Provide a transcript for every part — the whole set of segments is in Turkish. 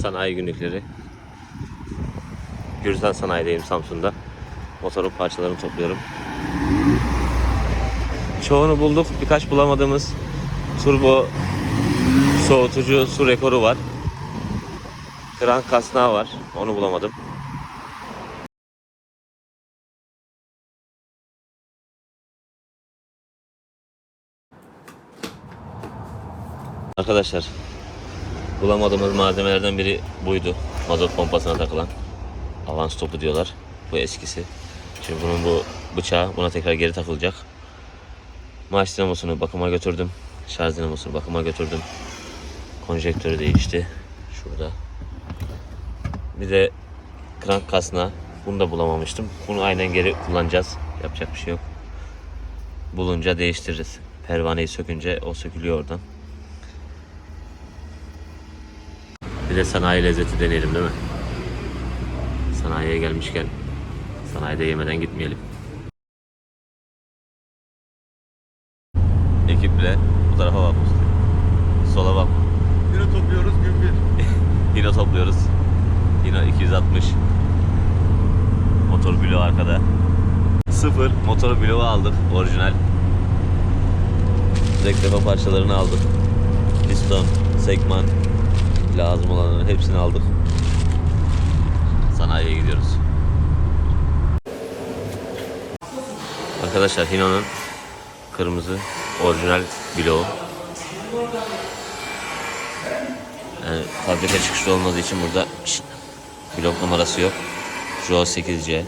Sanayi günlükleri. Gürsel Sanayi'deyim Samsun'da. Motorun parçalarını topluyorum. Çoğunu bulduk. Birkaç bulamadığımız turbo soğutucu su rekoru var. Krank kasnağı var. Onu bulamadım. Arkadaşlar bulamadığımız malzemelerden biri buydu. Mazot pompasına takılan. Avans topu diyorlar. Bu eskisi. Şimdi bunun bu bıçağı buna tekrar geri takılacak. Maaş dinamosunu bakıma götürdüm. Şarj dinamosunu bakıma götürdüm. Konjektörü değişti. Şurada. Bir de krank kasna. Bunu da bulamamıştım. Bunu aynen geri kullanacağız. Yapacak bir şey yok. Bulunca değiştiririz. Pervaneyi sökünce o sökülüyor oradan. Bir de sanayi lezzeti deneyelim değil mi? Sanayiye gelmişken sanayide yemeden gitmeyelim. Ekiple bu tarafa bak. Sola bak. Yine topluyoruz gün bir. Yine topluyoruz. Yine 260. Motor bloğu arkada. Sıfır motor bloğu aldık orijinal. Reklama parçalarını aldık. Piston, sekman, lazım olanların hepsini aldık. Sanayiye gidiyoruz. Arkadaşlar Hino'nun kırmızı orijinal bloğu. Yani fabrika çıkışlı olmadığı için burada blok numarası yok. Jo 8C.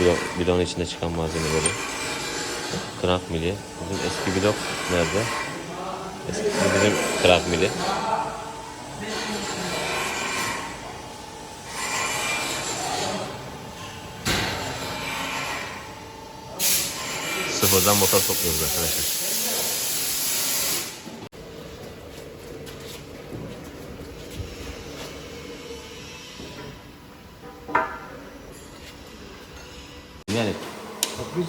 Blok, bloğun içinde çıkan malzemeleri. Krank mili. Bizim eski blok nerede? Eski bizim krank mili. Sıfırdan motor topluyoruz arkadaşlar. Yani Biz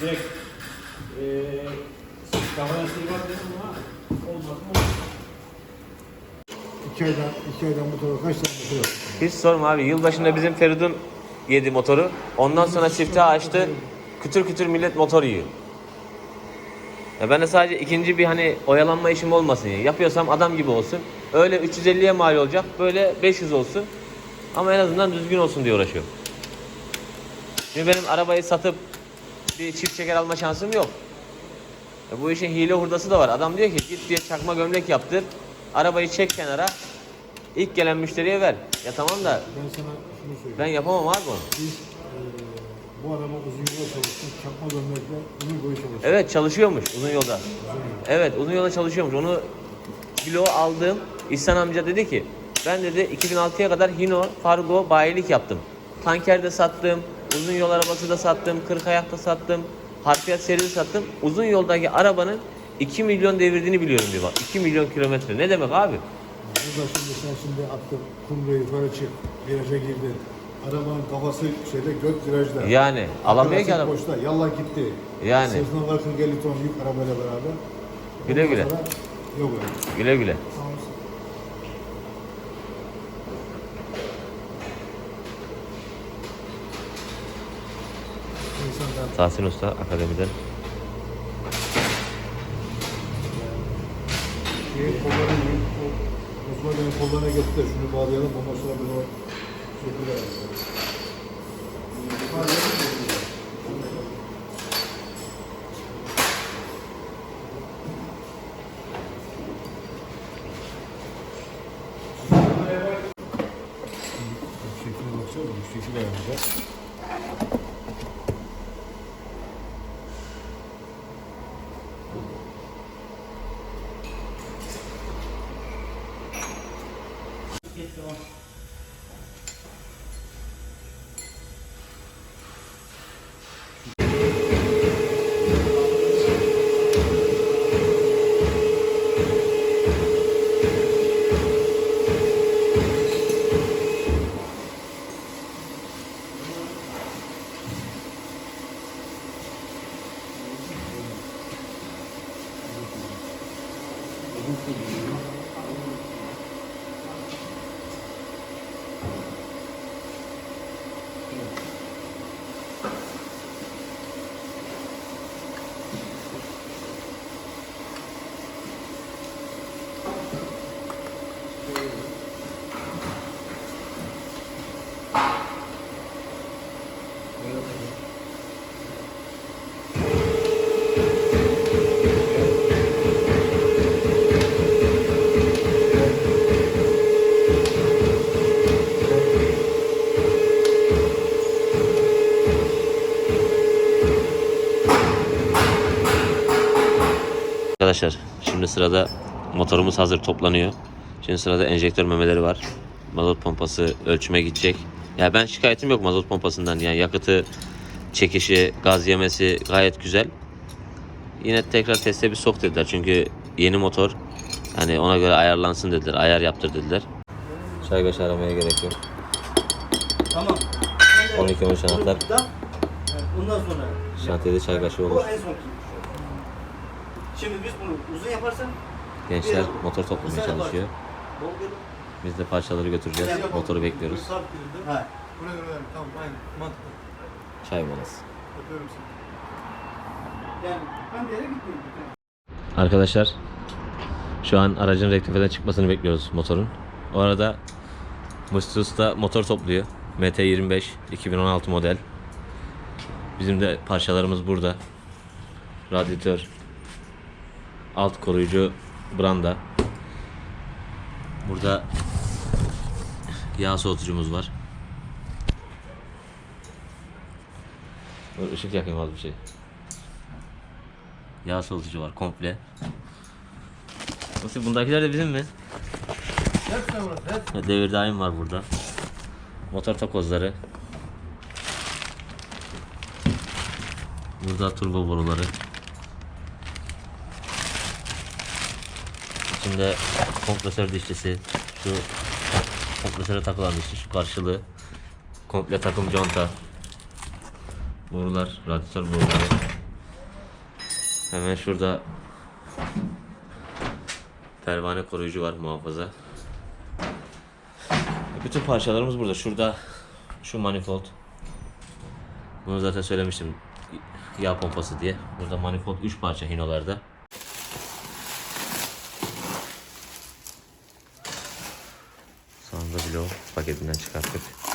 direkt eee kafaya sıyırmak dedim ama olmaz mı? İki bu tarafa kaç tane motor var? hiç sorma abi. Yılbaşında bizim Feridun yedi motoru. Ondan sonra çifte açtı. Kütür kütür millet motor yiyor. Ya ben de sadece ikinci bir hani oyalanma işim olmasın ya. Yapıyorsam adam gibi olsun. Öyle 350'ye mal olacak. Böyle 500 olsun. Ama en azından düzgün olsun diye uğraşıyorum. Şimdi benim arabayı satıp bir çift çeker alma şansım yok. E bu işin hile hurdası da var. Adam diyor ki git diye çakma gömlek yaptır. Arabayı çek kenara. İlk gelen müşteriye ver. Ya tamam da Ben sana şunu söyleyeyim. ben yapamam abi onu. Biz eee, bu araba uzun yola çalıştık. Çakma gömlekle ömür boyu çalıştık. Evet çalışıyormuş uzun yolda. Evet uzun yolda çalışıyormuş. Onu kilo aldığım İhsan amca dedi ki ben dedi 2006'ya kadar Hino, Fargo bayilik yaptım. Tankerde sattım, uzun yol arabası da sattım, 40 ayakta sattım, harfiyat serisi sattım. Uzun yoldaki arabanın 2 milyon devirdiğini biliyorum diyor bak. 2 milyon kilometre. Ne demek abi? Burada şimdi sen şimdi attın, kumru yukarı çık, viraja girdin. Arabanın kafası şeyde gök virajda. Yani alamıyor ki araba. Boşta, yallah gitti. Yani. Sırtına var 40 ton yük arabayla beraber. Güle Ondan güle. sonra Yok öyle. Güle güle. İnsanlar Tahsin Usta akademiden. Osmanlı'nın kollarına de şunu bağlayalım. Ondan sonra bunu şekilde infinito. Arkadaşlar şimdi sırada motorumuz hazır toplanıyor. Şimdi sırada enjektör memeleri var. Mazot pompası ölçüme gidecek. Ya ben şikayetim yok mazot pompasından. Yani yakıtı çekişi, gaz yemesi gayet güzel. Yine tekrar teste bir sok dediler. Çünkü yeni motor. Hani ona göre ayarlansın dediler. Ayar yaptır dediler. Kaşığı aramaya gerek yok. Tamam. 12 13 anahtar. Ondan sonra Şantiyede o olur. en son Şimdi biz bunu uzun yaparsan Gençler motor toplamaya çalışıyor. Biz de parçaları götüreceğiz. Motoru bekliyoruz. Ha. Buraya göre tamam aynen mantıklı. Çay molası. Öpüyorum seni. Yani ben bir yere gitmiyorum. Arkadaşlar şu an aracın rektifeden çıkmasını bekliyoruz motorun. O arada Musti Usta motor topluyor. MT25 2016 model. Bizim de parçalarımız burada. Radyatör, alt koruyucu branda. Burada yağ soğutucumuz var. Dur, ışık yakayım az bir şey. Yağ soğutucu var komple. Nasıl bundakiler de bizim mi? Hep. Devir daim var burada. Motor takozları. Burada turbo boruları. İçinde kompresör dişlisi. Şu kompresöre takılan dişli. Şu karşılığı. Komple takım conta. Borular. Radyatör boruları. Hemen şurada pervane koruyucu var muhafaza. Bütün parçalarımız burada. Şurada şu manifold. Bunu zaten söylemiştim. Yağ pompası diye. Burada manifold 3 parça hinolarda. Bloğu paketinden çıkarttık.